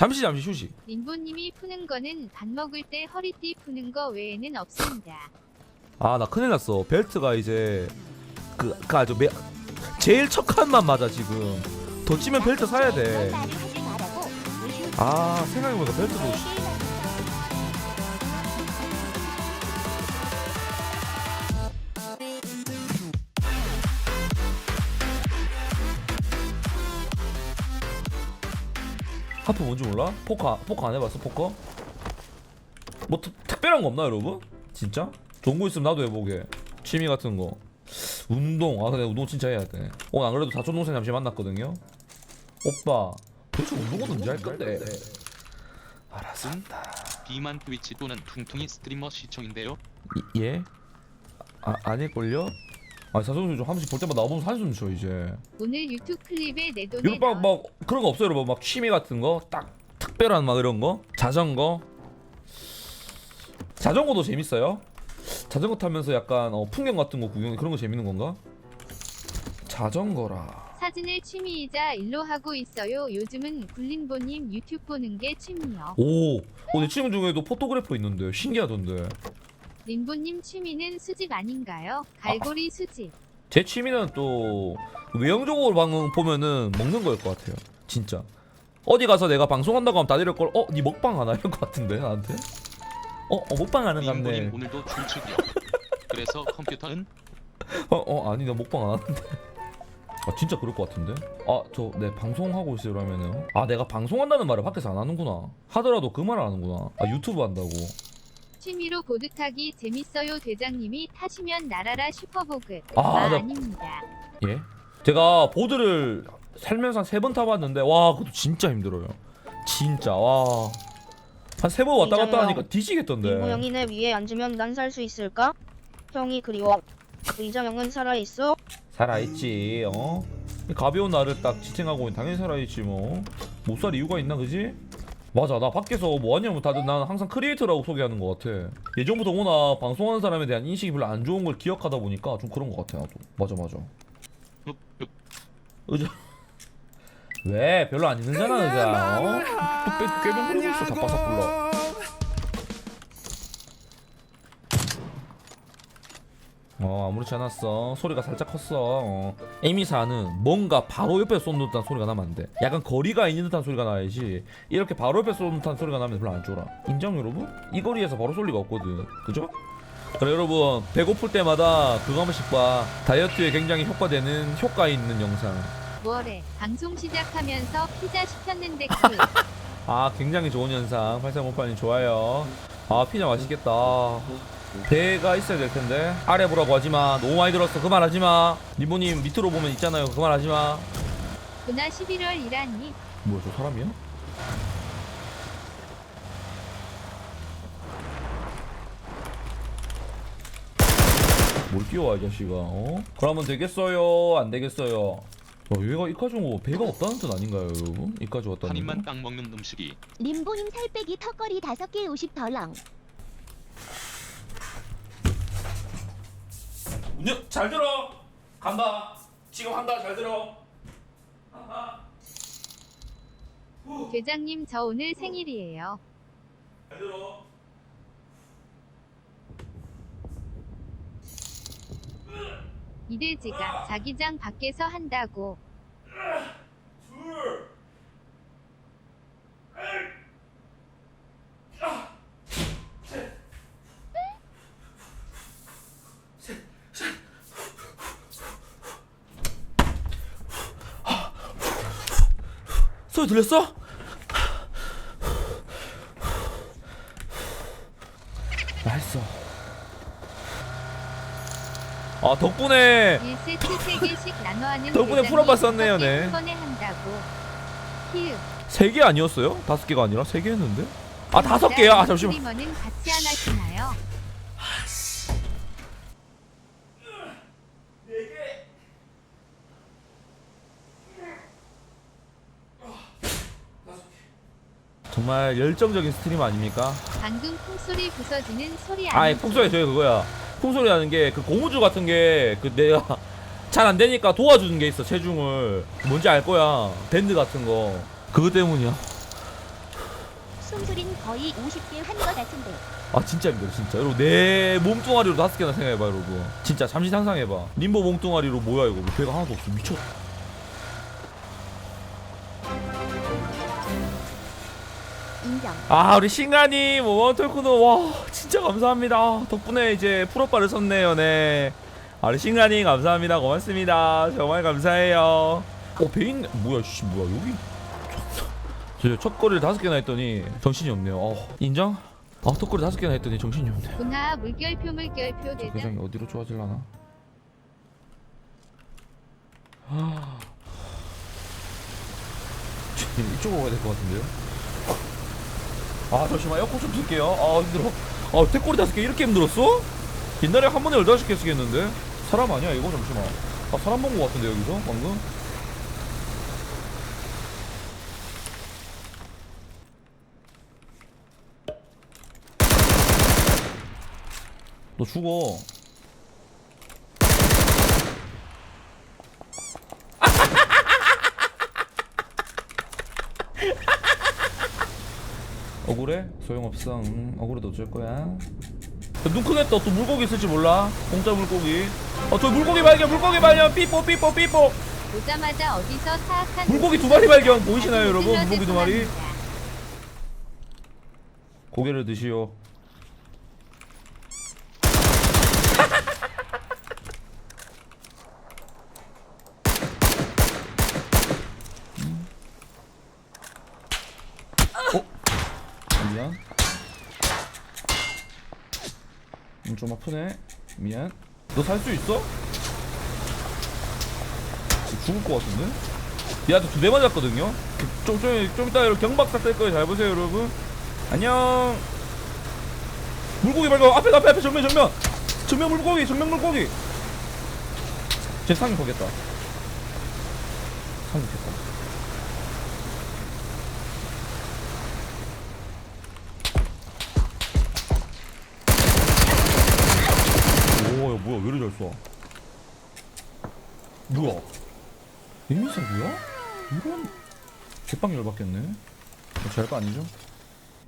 잠시 잠시 휴식. 린보님이 푸는 거는 밥 먹을 때 허리띠 푸는 거 외에는 없습니다. 아 나 큰일 났어. 벨트가 이제 그, 그 아주 매, 제일 첫 칸만 맞아 지금. 더 찌면 벨트 사야 돼. 아 생각해보니까 벨트도 하프 뭔지 몰라? 포커 포커 안 해봤어 포커? 뭐 특, 특별한 거 없나 여러분? 진짜? 좋은 거 있으면 나도 해보게 취미 같은 거 운동 아 근데 운동 진짜 해야 돼 오늘 안 그래도 사촌 동생 잠시 만났거든요 오빠 도대체 운동은 언제 할 건데 알았어 비만 트위치 또는 퉁퉁이 스트리머 시청인데요. 이- 예? 아 아닐걸요? 아 사촌 동생 좀한 번씩 볼 때마다 나보면 사진 좀줘 이제. 오늘 유튜브 클립에 내 돈에 여러분 막, 막 그런 거 없어요? 여러분 막 취미 같은 거? 딱 특별한 막 이런 거? 자전거? 자전거도 재밌어요? 자전거 타면서 약간 어, 풍경 같은 거 구경 그런 거 재밌는 건가? 자전거라. 사진을 취미이자 일로 하고 있어요. 요즘은 굴린보님 유튜브 보는 게 취미요. 오, 오, 내 친구 중에도 포토그래퍼 있는데 신기하던데. 린보님 취미는 수집 아닌가요? 갈고리 수집. 제 취미는 또 외형적으로 방금 보면은 먹는 거일 것 같아요. 진짜. 어디 가서 내가 방송한다고 하면 다들 이럴 걸, 어, 니 먹방 하나 이럴 것 같은데 나한테. 어, 어 먹방 하는 것 같네. 오늘도 출첵이요. 그래서 컴퓨터는 어, 어, 아니 나 먹방 안 하는데. 아 진짜 그럴 것 같은데? 아저내 방송하고 있으라면은 아 내가 방송한다는 말을 밖에서 안 하는구나 하더라도 그 말을 하는구나 아 유튜브 한다고 취미로 보드 타기 재밌어요. 대장님이 타시면 나라라 슈퍼보그. 아, 아, 나- 아닙니다. 예? 제가 보드를 살면서 한 세 번 타봤는데 와 그것도 진짜 힘들어요 진짜 와한 세 번 왔다 갔다. 하니까 뒤지겠던데 형이 내 위에 앉으면 난 살 수 있을까? 형이 그리워. 이정형은 살아 있어? 살아있지 어? 이 가벼운 나를 딱 지탱하고 있는 당연히 살아있지 뭐 못 살 이유가 있나 그지? 맞아 나 밖에서 뭐 하냐면 다들 난 항상 크리에이터라고 소개하는 것 같아. 예전부터 워낙 방송하는 사람에 대한 인식이 별로 안 좋은 걸 기억하다 보니까 좀 그런 것 같아 나도. 맞아 맞아. 의자. 왜? 별로 안 있는잖아 의자. 어? 또 꾀병 부리고 있어 답바삭 불러 어 아무렇지 않았어. 소리가 살짝 컸어. 어. 에미사는 뭔가 바로 옆에 쏘는 듯한 소리가 나면 안돼. 약간 거리가 있는 듯한 소리가 나야지. 이렇게 바로 옆에 쏘는 듯한 소리가 나면 별로 안 좋아. 인정 여러분? 이 거리에서 바로 쏠 리가 없거든. 그죠? 그래 여러분 배고플 때마다 그거 한 번씩 봐. 다이어트에 굉장히 효과되는 효과 있는 영상. 뭐래? 방송 시작하면서 피자 시켰는데 그. 아 굉장히 좋은 현상. 8358님 좋아요. 아 피자 맛있겠다 배가 있어야 될 텐데. 아래 보라고 하지마. 너무 많이 들었어. 그만 하지마. 니모님 밑으로 보면 있잖아요. 그만 하지마. 그나 11월 일하니? 뭐야 저 사람이야? 뭘 뛰어와 이 자식아. 어? 그러면 되겠어요? 안 되겠어요? 와 얘가 이까지 온 거 배가 없다는 뜻 아닌가요 여러분? 이까지 왔다는 한 입만 거? 딱 먹는 음식이. 림보님 살 빼기 턱걸이 5개 50 덜렁 운영 잘 들어. 간다. 지금 한다. 잘 들어. 대장님 저 오늘 생일이에요. 잘 들어. 이대지가 자기장 밖에서 한다고. 소리 들렸어? 맛있어 아 덕분에 1세트 3개씩 나눠 하는 덕분에 개 네. 한 번에 한다고. 히읗. 세 개 아니었어요? 다섯 개가 아니라 세 개 했는데? 아 다섯 개야? 아 잠시만 같이? 정말 열정적인 스트리머 아닙니까? 방금 콩소리 부서지는 소리 아이 아니지? 풍소리 저게 그거야. 풍소리 하는 게 그 고무줄 같은 게 그 내가 잘 안 되니까 도와주는 게 있어 체중을. 뭔지 알 거야 밴드 같은 거. 그거 때문이야. 숨소린 거의 50개 한거 같은데. 아 진짜 힘들어 진짜. 여러분 내 몸뚱아리로 다섯 개나 생각해봐 여러분. 진짜 잠시 상상해봐. 림보 몸뚱아리로 뭐야 이거. 배가 하나도 없어. 미쳤 인정. 아 우리 신가님 원톨크노 와 진짜 감사합니다. 덕분에 이제 프로빠를 썼네요 네 아 우리 신가님 감사합니다. 고맙습니다. 정말 감사해요. 어 베인 뭐야 씨 뭐야 여기. 저 첫 거리를 다섯 개나 했더니 정신이 없네요. 어 인정? 아 턱걸이 다섯 개나 했더니 정신이 없네. 분하 물결표 물결표 대장. 세상이 어디로 좋아질라나? 하... 지금 이쪽으로 가야 될 것 같은데요? 아 잠시만 에어컨 좀 틀게요. 아 힘들어. 아 태꼬리 다섯 개 이렇게 힘들었어? 옛날에 한 번에 열다섯 개 쓰겠는데? 사람 아니야 이거? 잠시만. 아 사람 본것 같은데 여기서? 방금? 너 죽어 억울해? 소용없어. 응, 억울해도 어쩔 거야. 눈 크겠다. 또 물고기 있을지 몰라. 공짜 물고기. 어저 물고기 발견 물고기 발견. 삐뽀 삐뽀 삐뽀. 오자마자 어디서 사악한 물고기 두 마리 발견. 보이시나요 여러분? 물고기 두 마리. 고개를 드시오 좀 아프네. 미안. 너 살 수 있어? 죽을 것 같은데? 얘한테 두대 맞았거든요? 좀, 좀, 좀 이따 경박사 뜰 거예요. 잘 보세요 여러분. 안녕. 물고기 말고 앞에 앞에 앞에 정면 정면. 정면 물고기 정면 물고기. 제 상이 거겠다. 상이 됐다 오야 쏴? 뭐야? 에미사구야? 이런 개빵 열받겠네 잘거 아니죠?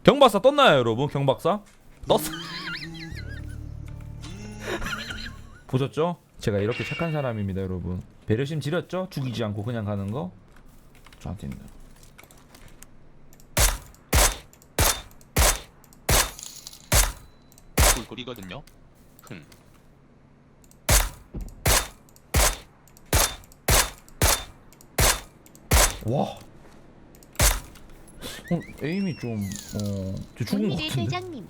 경박사 떴나요 여러분 경박사? 떴어 보셨죠? 제가 이렇게 착한 사람입니다 여러분 배려심 지렸죠? 죽이지 않고 그냥 가는 거 저한테 있는 꿀꿀이거든요. 흥. 와 어, 에임이 좀 어... 저 죽은 것 같은데? 대장님.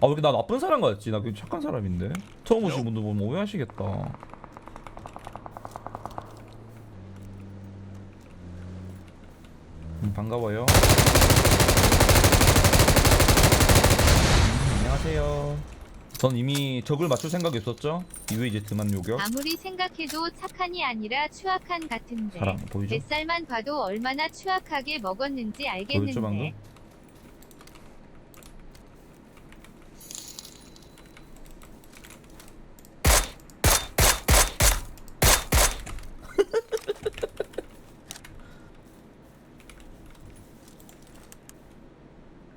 아 왜 이렇게 나 나쁜 사람 같지? 나 그냥 착한 사람인데 처음 오신 분들 보면 오해하시겠다 음, 반가워요 음, 안녕하세요 전 이미 적을 맞출 생각이 없었죠? 이제 드만 요격 아무리 생각해도 착한이 아니라 추악한 같은데 사랑 보이죠? 뱃살만 봐도 얼마나 추악하게 먹었는지 보였죠 알겠는데 방금?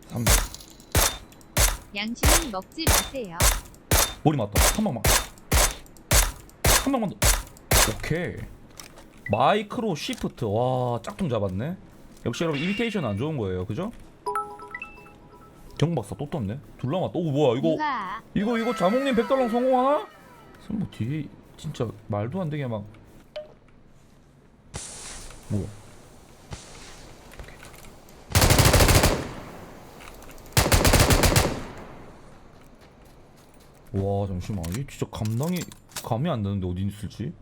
삼 양심은 먹지 마세요. 머리 맞다. 한 방만. 한 방만 더. 오케이. 마이크로 쉬프트. 와 짝퉁 잡았네. 역시 여러분 이미테이션 안 좋은 거예요. 그죠? 경박사 또 떴네. 둘 남았다. 오 뭐야 이거. 우와 이거 이거 자몽님 백달러 성공하나? 설마 뒤에 진짜 말도 안 되게 막. 뭐야 와 잠시만 이게 진짜 감당이 감이 안 되는데 어디 있을지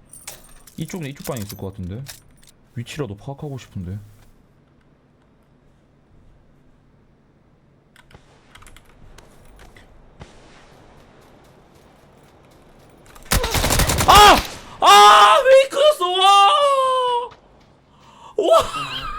이쪽에 이쪽 방에 있을 것 같은데 위치라도 파악하고 싶은데 아! 아! 웨이크였어! 와! 와! 와!